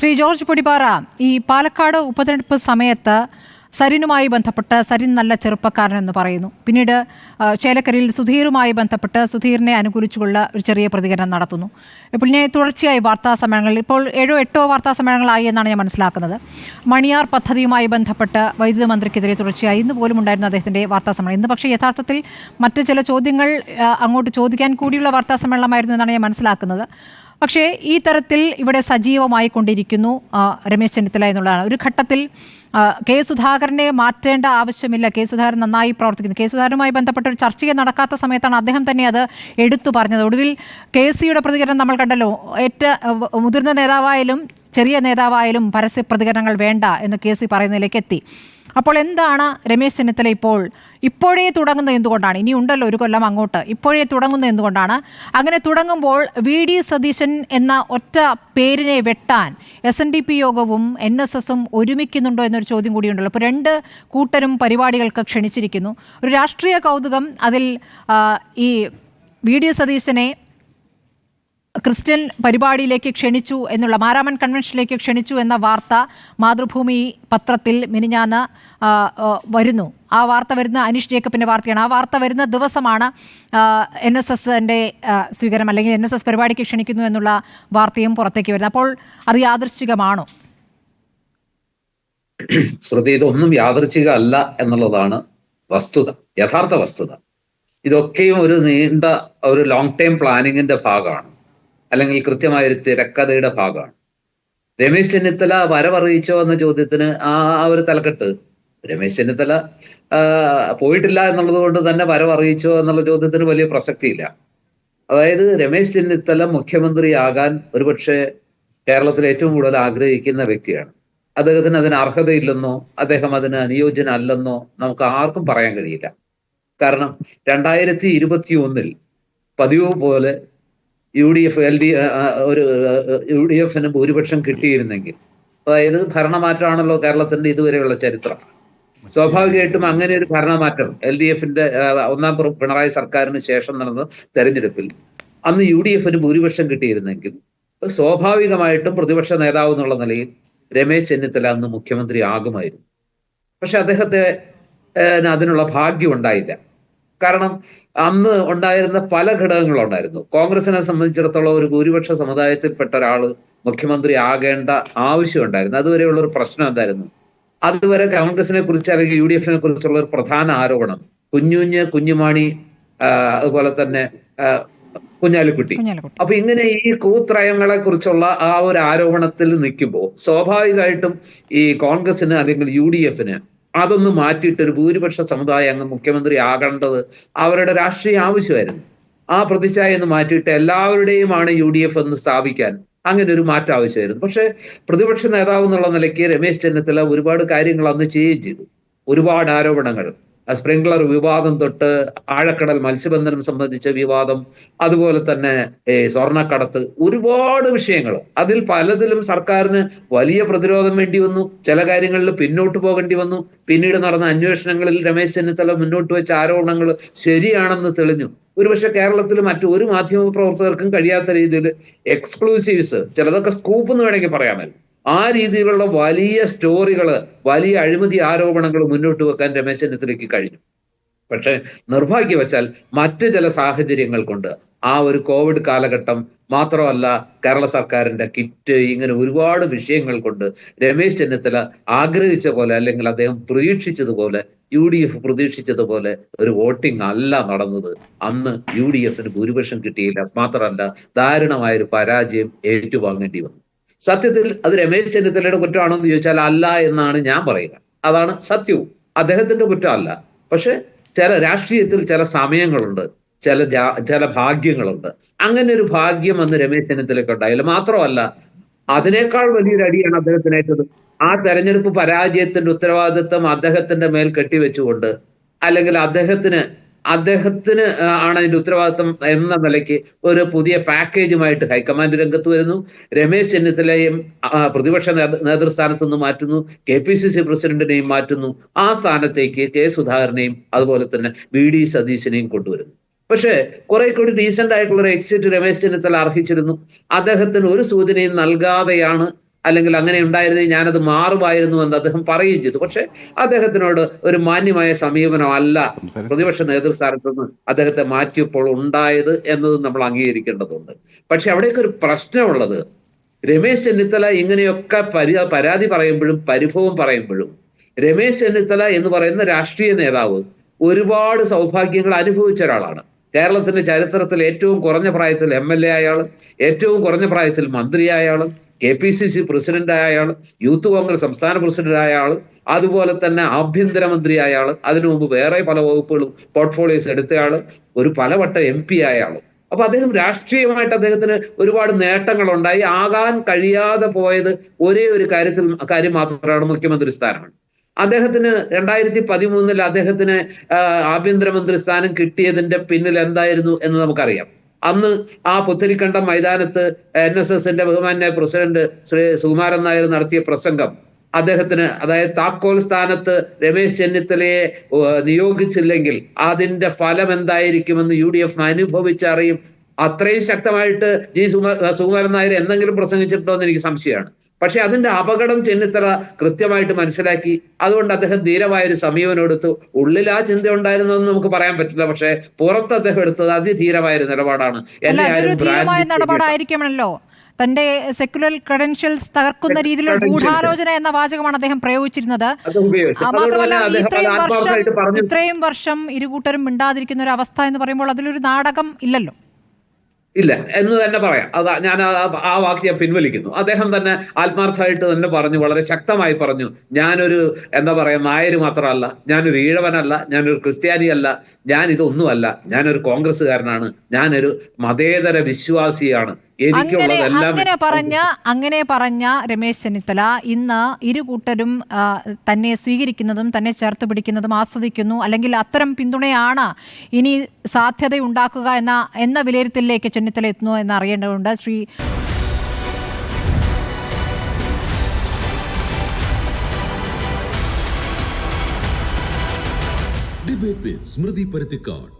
Shri George Podippara ഈ പാലക്കാട് ഉപതെരഞ്ഞെടുപ്പ് സമയത്ത് സരിനുമായി ബന്ധപ്പെട്ട് സരിൻ നല്ല ചെറുപ്പക്കാരനെന്ന് പറയുന്നു. പിന്നീട് ചേലക്കരയിൽ സുധീറുമായി ബന്ധപ്പെട്ട് സുധീറിനെ അനുകൂലിച്ചുള്ള ഒരു ചെറിയ പ്രതികരണം നടത്തുന്നു. പിന്നെ തുടർച്ചയായി വാർത്താ സമ്മേളനങ്ങൾ ഇപ്പോൾ ഏഴോ എട്ടോ വാർത്താ സമ്മേളനങ്ങളായി എന്നാണ് ഞാൻ മനസ്സിലാക്കുന്നത്. മണിയാർ പദ്ധതിയുമായി ബന്ധപ്പെട്ട് വൈദ്യുതി മന്ത്രിക്കെതിരെ തുടർച്ചയായി ഇന്ന് പോലും ഉണ്ടായിരുന്നു അദ്ദേഹത്തിന്റെ വാർത്താ സമ്മേളനം. ഇന്ന് പക്ഷേ യഥാർത്ഥത്തിൽ മറ്റ് ചില ചോദ്യങ്ങൾ അങ്ങോട്ട് ചോദിക്കാൻ കൂടിയുള്ള വാർത്താ സമ്മേളനമായിരുന്നു എന്നാണ് ഞാൻ മനസ്സിലാക്കുന്നത്. പക്ഷേ ഈ തരത്തിൽ ഇവിടെ സജീവമായി കൊണ്ടിരിക്കുന്നു രമേശ് ചെന്നിത്തല എന്നുള്ളതാണ്. ഒരു ഘട്ടത്തിൽ കെ സുധാകരനെ മാറ്റേണ്ട ആവശ്യമില്ല. കെ സുധാകരൻ നന്നായി പ്രവർത്തിക്കുന്നു. കെ സുധാകരനുമായി ബന്ധപ്പെട്ട ഒരു ചർച്ചയെ നടക്കാത്ത സമയത്താണ് അദ്ദേഹം തന്നെ അത് എടുത്തു പറഞ്ഞത്. ഒടുവിൽ കെ സിയുടെ പ്രതികരണം നമ്മൾ കണ്ടല്ലോ. ഏറ്റ മുതിർന്ന നേതാവായാലും ചെറിയ നേതാവായാലും പരസ്യ പ്രതികരണങ്ങൾ വേണ്ട എന്ന് കെ സി പറയുന്നതിലേക്ക് എത്തി. അപ്പോൾ എന്താണ് രമേശ് ചെന്നിത്തല ഇപ്പോൾ ഇപ്പോഴേ തുടങ്ങുന്നത് എന്തുകൊണ്ടാണ്? ഇനി ഉണ്ടല്ലോ ഒരു കൊല്ലം അങ്ങോട്ട്. ഇപ്പോഴേ തുടങ്ങുന്നത് എന്തുകൊണ്ടാണ്? അങ്ങനെ തുടങ്ങുമ്പോൾ വി ഡി സതീശൻ എന്ന ഒറ്റ പേരിനെ വെട്ടാൻ എസ് എൻ ഡി പി യോഗവും എൻ എസ് എസും ഒരുമിക്കുന്നുണ്ടോ എന്നൊരു ചോദ്യം കൂടിയുണ്ടല്ലോ. അപ്പോൾ രണ്ട് കൂട്ടരും പരിപാടികൾക്ക് ക്ഷണിച്ചിരിക്കുന്നു. ഒരു രാഷ്ട്രീയ കൗതുകം അതിൽ ഈ വി ഡി സതീശനെ ക്രിസ്ത്യൻ പരിപാടിയിലേക്ക് ക്ഷണിച്ചു എന്നുള്ള മാരാമൻ കൺവെൻഷനിലേക്ക് ക്ഷണിച്ചു എന്ന വാർത്ത മാതൃഭൂമി പത്രത്തിൽ മിനിഞ്ഞാന്ന് വരുന്നു. ആ വാർത്ത വരുന്ന അനീഷ് ജേക്കബിന്റെ വാർത്തയാണ്. ആ വാർത്ത വരുന്ന ദിവസമാണ് എൻ എസ് എസിന്റെ സ്വീകരണം അല്ലെങ്കിൽ എൻ എസ് എസ് പരിപാടിക്ക് ക്ഷണിക്കുന്നു എന്നുള്ള വാർത്തയും പുറത്തേക്ക് വരുന്നത്. അപ്പോൾ അത് യാദൃശ്ചികമാണോ? ശ്രുതി ഇതൊന്നും യാദൃച്ഛിക അല്ല എന്നുള്ളതാണ് വസ്തുത യഥാർത്ഥ വസ്തുത. ഇതൊക്കെയും ഒരു നീണ്ട ഒരു ലോങ് ടൈം പ്ലാനിങ്ങിന്റെ ഭാഗമാണ്. അല്ലെങ്കിൽ കൃത്യമായ ഒരു തിരക്കഥയുടെ ഭാഗമാണ്. രമേശ് ചെന്നിത്തല വരവറിയിച്ചോ എന്ന ചോദ്യത്തിന് ആ ഒരു തലക്കെട്ട്. രമേശ് ചെന്നിത്തല പോയിട്ടില്ല എന്നുള്ളത് കൊണ്ട് തന്നെ വരവറിയിച്ചോ എന്നുള്ള ചോദ്യത്തിന് വലിയ പ്രസക്തിയില്ല. അതായത് രമേശ് ചെന്നിത്തല മുഖ്യമന്ത്രിയാകാൻ ഒരുപക്ഷെ കേരളത്തിൽ ഏറ്റവും കൂടുതൽ ആഗ്രഹിക്കുന്ന വ്യക്തിയാണ്. അദ്ദേഹത്തിന് അതിന് അർഹതയില്ലെന്നോ അദ്ദേഹം അതിന് അനുയോജ്യനല്ലെന്നോ നമുക്ക് ആർക്കും പറയാൻ കഴിയില്ല. കാരണം രണ്ടായിരത്തി ഇരുപത്തി ഒന്നിൽ പതിവ് പോലെ U D F L D ഒരു യു ഡി എഫിന് ഭൂരിപക്ഷം കിട്ടിയിരുന്നെങ്കിൽ. അതായത് ഭരണമാറ്റമാണല്ലോ കേരളത്തിന്റെ ഇതുവരെയുള്ള ചരിത്രം. സ്വാഭാവികമായിട്ടും അങ്ങനെ ഒരു ഭരണമാറ്റം എൽ ഡി എഫിന്റെ ഒന്നാം പിണറായി സർക്കാരിന് ശേഷം നടന്ന തെരഞ്ഞെടുപ്പിൽ അന്ന് യു ഡി എഫിന് ഭൂരിപക്ഷം കിട്ടിയിരുന്നെങ്കിൽ സ്വാഭാവികമായിട്ടും പ്രതിപക്ഷ നേതാവ് എന്നുള്ള നിലയിൽ രമേശ് ചെന്നിത്തല അന്ന് മുഖ്യമന്ത്രി ആകുമായിരുന്നു. പക്ഷെ അദ്ദേഹത്തെ അതിനുള്ള ഭാഗ്യം ഉണ്ടായില്ല. കാരണം അന്ന് ഉണ്ടായിരുന്ന പല ഘടകങ്ങളും ഉണ്ടായിരുന്നു കോൺഗ്രസിനെ സംബന്ധിച്ചിടത്തോളം ഒരു ഭൂരിപക്ഷ സമുദായത്തിൽപ്പെട്ട ഒരാൾ മുഖ്യമന്ത്രി ആകേണ്ട ആവശ്യം ഉണ്ടായിരുന്നു അതുവരെയുള്ള ഒരു പ്രശ്നം എന്തായിരുന്നു? അതുവരെ കോൺഗ്രസിനെ കുറിച്ച് അല്ലെങ്കിൽ യു ഡി എഫിനെ കുറിച്ചുള്ള ഒരു പ്രധാന ആരോപണം. കുഞ്ഞുഞ്ഞ് കുഞ്ഞുമാണി അതുപോലെ തന്നെ കുഞ്ഞാലിക്കുട്ടി. അപ്പൊ ഇങ്ങനെ ഈ കൂത്രയങ്ങളെ കുറിച്ചുള്ള ആ ഒരു ആരോപണത്തിൽ നിൽക്കുമ്പോൾ സ്വാഭാവികമായിട്ടും ഈ കോൺഗ്രസിന് അല്ലെങ്കിൽ യു ഡി എഫിന് അതൊന്ന് മാറ്റിയിട്ട് ഒരു ഭൂരിപക്ഷ സമുദായം അങ്ങ് മുഖ്യമന്ത്രി ആകേണ്ടത് അവരുടെ രാഷ്ട്രീയ ആവശ്യമായിരുന്നു. ആ പ്രതിച്ഛായ ഒന്ന് മാറ്റിയിട്ട് എല്ലാവരുടെയുമാണ് യു ഡി എഫ് എന്ന് സ്ഥാപിക്കാൻ അങ്ങനെ ഒരു മാറ്റം ആവശ്യമായിരുന്നു. പക്ഷെ പ്രതിപക്ഷ നേതാവ് എന്നുള്ള നിലയ്ക്ക് രമേശ് ചെന്നിത്തല ഒരുപാട് കാര്യങ്ങൾ അന്ന് ചെയ്യുകയും ചെയ്തു. ഒരുപാട് ആരോപണങ്ങൾ. സ്പ്രിംഗ്ലർ വിവാദം തൊട്ട് ആഴക്കടൽ മത്സ്യബന്ധനം സംബന്ധിച്ച വിവാദം അതുപോലെ തന്നെ സ്വർണക്കടത്ത് ഒരുപാട് വിഷയങ്ങൾ. അതിൽ പലതിലും സർക്കാരിന് വലിയ പ്രതിരോധം വേണ്ടി വന്നു. ചില കാര്യങ്ങളിൽ പിന്നോട്ട് പോകേണ്ടി വന്നു. പിന്നീട് നടന്ന അന്വേഷണങ്ങളിൽ രമേശ് ചെന്നിത്തല മുന്നോട്ട് വെച്ച ആരോപണങ്ങൾ ശരിയാണെന്ന് തെളിഞ്ഞു. ഒരുപക്ഷെ കേരളത്തിൽ മറ്റു ഒരു മാധ്യമ പ്രവർത്തകർക്കും കഴിയാത്ത രീതിയിൽ എക്സ്ക്ലൂസീവ്സ് ചിലതൊക്കെ സ്കൂപ്പ് എന്ന് വേണമെങ്കിൽ പറയാമല്ലോ ആ രീതിയിലുള്ള വലിയ സ്റ്റോറികൾ വലിയ അഴിമതി ആരോപണങ്ങൾ മുന്നോട്ട് വെക്കാൻ രമേശ് ചെന്നിത്തലയ്ക്ക് കഴിഞ്ഞു. പക്ഷെ നിർഭാഗ്യവശാൽ മറ്റു ചില സാഹചര്യങ്ങൾ കൊണ്ട് ആ ഒരു കോവിഡ് കാലഘട്ടം മാത്രമല്ല കേരള സർക്കാരിന്റെ കിറ്റ് ഇങ്ങനെ ഒരുപാട് വിഷയങ്ങൾ കൊണ്ട് രമേശ് ചെന്നിത്തല ആഗ്രഹിച്ച പോലെ അല്ലെങ്കിൽ അദ്ദേഹം പ്രതീക്ഷിച്ചതുപോലെ യു ഡി എഫ് പ്രതീക്ഷിച്ചതുപോലെ ഒരു വോട്ടിംഗ് അല്ല നടന്നത്. അന്ന് യു ഡി എഫിന് ഭൂരിപക്ഷം കിട്ടിയില്ല. മാത്രമല്ല ദാരുണമായൊരു പരാജയം ഏറ്റുവാങ്ങേണ്ടി വന്നു. സത്യത്തിൽ അത് രമേശ് ചെന്നിത്തലയുടെ കുറ്റമാണോ എന്ന് ചോദിച്ചാൽ അല്ല എന്നാണ് ഞാൻ പറയുക. അതാണ് സത്യവും. അദ്ദേഹത്തിന്റെ കുറ്റമല്ല. പക്ഷെ ചില രാഷ്ട്രീയത്തിൽ ചില സമയങ്ങളുണ്ട്. ചില ചില ഭാഗ്യങ്ങളുണ്ട്. അങ്ങനെ ഒരു ഭാഗ്യം അന്ന് രമേശ് ചെന്നിത്തലയ്ക്ക് ഉണ്ടായില്ല മാത്രമല്ല അതിനേക്കാൾ വലിയൊരു അടിയാണ് അദ്ദേഹത്തിന് ഏറ്റത്. ആ തെരഞ്ഞെടുപ്പ് പരാജയത്തിന്റെ ഉത്തരവാദിത്വം അദ്ദേഹത്തിന്റെ മേൽ കെട്ടിവെച്ചുകൊണ്ട് അല്ലെങ്കിൽ അദ്ദേഹത്തിന് അദ്ദേഹത്തിന് ആണ് അതിന്റെ ഉത്തരവാദിത്വം എന്ന നിലയ്ക്ക് ഒരു പുതിയ പാക്കേജുമായിട്ട് ഹൈക്കമാൻഡ് രംഗത്ത് വരുന്നു. രമേശ് ചെന്നിത്തലയും പ്രതിപക്ഷ നേതൃ- നേതൃസ്ഥാനത്ത് നിന്ന് മാറ്റുന്നു. കെ പി സി സി പ്രസിഡന്റിനെയും മാറ്റുന്നു. ആ സ്ഥാനത്തേക്ക് കെ സുധാകരനെയും അതുപോലെ തന്നെ വി ഡി സതീശനെയും കൊണ്ടുവരുന്നു. പക്ഷേ കുറെ കൂടി ഡീസെന്റ് ആയിട്ടുള്ള ഒരു എക്സിറ്റ് രമേശ് ചെന്നിത്തല അർഹിച്ചിരുന്നു. അദ്ദേഹത്തിന് ഒരു സൂചനയും നൽകാതെയാണ് അല്ലെങ്കിൽ അങ്ങനെ ഉണ്ടായിരുന്നെങ്കിൽ ഞാനത് മാറുമായിരുന്നു എന്ന് അദ്ദേഹം പറയുകയും ചെയ്തു. പക്ഷെ അദ്ദേഹത്തിനോട് ഒരു മാന്യമായ സമീപനമല്ല പ്രതിപക്ഷ നേതൃസ്ഥാനത്ത് നിന്ന് അദ്ദേഹത്തെ മാറ്റിയപ്പോൾ ഉണ്ടായത് എന്നത് നമ്മൾ അംഗീകരിക്കേണ്ടതുണ്ട്. പക്ഷെ അവിടെയൊക്കെ ഒരു പ്രശ്നമുള്ളത്. രമേശ് ചെന്നിത്തല ഇങ്ങനെയൊക്കെ പരി പരാതി പറയുമ്പോഴും പരിഭവം പറയുമ്പോഴും രമേശ് ചെന്നിത്തല എന്ന് പറയുന്ന രാഷ്ട്രീയ നേതാവ് ഒരുപാട് സൗഭാഗ്യങ്ങൾ അനുഭവിച്ച ഒരാളാണ്. കേരളത്തിന്റെ ചരിത്രത്തിൽ ഏറ്റവും കുറഞ്ഞ പ്രായത്തിൽ എം എൽ എ ആയാൾ ഏറ്റവും കുറഞ്ഞ പ്രായത്തിൽ മന്ത്രിയായ ആൾ കെ പി സി സി പ്രസിഡന്റായ ആൾ യൂത്ത് കോൺഗ്രസ് സംസ്ഥാന പ്രസിഡന്റായ ആൾ അതുപോലെ തന്നെ ആഭ്യന്തരമന്ത്രിയായ ആൾ അതിനു മുമ്പ് വേറെ പല വകുപ്പുകളും പോർട്ട്ഫോളിയോസ് എടുത്തയാൾ ഒരു പലവട്ട എം പി ആയ ആൾ അപ്പൊ അദ്ദേഹം രാഷ്ട്രീയമായിട്ട് അദ്ദേഹത്തിന് ഒരുപാട് നേട്ടങ്ങൾ ഉണ്ടായി ആകാൻ കഴിയാതെ പോയത് ഒരേ ഒരു കാര്യത്തിൽ കാര്യം മാത്രമാണ് മുഖ്യമന്ത്രി സ്ഥാനമാണ്. അദ്ദേഹത്തിന് രണ്ടായിരത്തി പതിമൂന്നിൽ അദ്ദേഹത്തിന് ആഭ്യന്തരമന്ത്രി സ്ഥാനം കിട്ടിയതിന്റെ പിന്നിൽ എന്തായിരുന്നു എന്ന് നമുക്കറിയാം. അന്ന് ആ പുത്തരിക്കണ്ടം മൈതാനത്ത് എൻ എസ് എസിന്റെ ബഹുമാന്യ പ്രസിഡന്റ് ശ്രീ സുകുമാരൻ നായർ നടത്തിയ പ്രസംഗം. അദ്ദേഹത്തിന് അതായത് താക്കോൽ സ്ഥാനത്ത് രമേശ് ചെന്നിത്തലയെ നിയോഗിച്ചില്ലെങ്കിൽ അതിന്റെ ഫലം എന്തായിരിക്കുമെന്ന് യു ഡി എഫ് അനുഭവിച്ചറിയും. അത്രയും ശക്തമായിട്ട് ജി സുകുമാരൻ നായർ എന്തെങ്കിലും പ്രസംഗിച്ചിട്ടുണ്ടോ എന്ന് എനിക്ക് സംശയമാണ്. പക്ഷെ അതിന്റെ അപകടം ചെന്നിത്തല കൃത്യമായിട്ട് മനസ്സിലാക്കി. അതുകൊണ്ട് അദ്ദേഹം ധീരമായ ഒരു സമീപനം എടുത്തു. ഉള്ളിൽ ആ ചിന്ത ഉണ്ടായിരുന്നെന്ന് നമുക്ക് പറയാൻ പറ്റില്ല. പക്ഷെ പുറത്ത് അദ്ദേഹം എടുത്തത് അതിധീരമായ ഒരു നിലപാടാണ്. നടപടായിരിക്കണമല്ലോ തന്റെ സെക്യുലർ ക്രെഡൻഷ്യൽസ് തകർക്കുന്ന രീതിയിലുള്ള. ഗൂഢാലോചന എന്ന വാചകമാണ് അദ്ദേഹം പ്രയോഗിച്ചിരുന്നത്. മാത്രമല്ല ഇത്രയും വർഷം ഇത്രയും വർഷം ഇരുകൂട്ടരും മിണ്ടാതിരിക്കുന്ന ഒരു അവസ്ഥ എന്ന് പറയുമ്പോൾ അതിലൊരു നാടകം ഇല്ലല്ലോ. ഇല്ല എന്ന് തന്നെ പറയാം. അതാ ഞാൻ ആ- വാക്ക് ഞാൻ പിൻവലിക്കുന്നു. അദ്ദേഹം തന്നെ ആത്മാർത്ഥമായിട്ട് തന്നെ പറഞ്ഞു വളരെ ശക്തമായി പറഞ്ഞു ഞാനൊരു എന്താ പറയാ നായര് മാത്രമല്ല ഞാനൊരു ഈഴവനല്ല ഞാനൊരു ക്രിസ്ത്യാനിയല്ല ഞാൻ ഇതൊന്നുമല്ല ഞാനൊരു കോൺഗ്രസ്സുകാരനാണ് ഞാനൊരു മതേതര വിശ്വാസിയാണ് അങ്ങനെ അങ്ങനെ പറഞ്ഞ അങ്ങനെ പറഞ്ഞ രമേശ് ചെന്നിത്തല ഇന്ന് ഇരു കൂട്ടരും തന്നെ സ്വീകരിക്കുന്നതും തന്നെ ചേർത്ത് പിടിക്കുന്നതും ആസ്വദിക്കുന്നു. അല്ലെങ്കിൽ അത്തരം പിന്തുണയാണ് ഇനി സാധ്യത ഉണ്ടാക്കുക എന്ന എന്ന വിലയിരുത്തലിലേക്ക് ചെന്നിത്തല എത്തുന്നു എന്ന് അറിയേണ്ടതുണ്ട് ശ്രീ ഡിബേറ്റ് സ്മൃതി പരുത്തിക്കാട്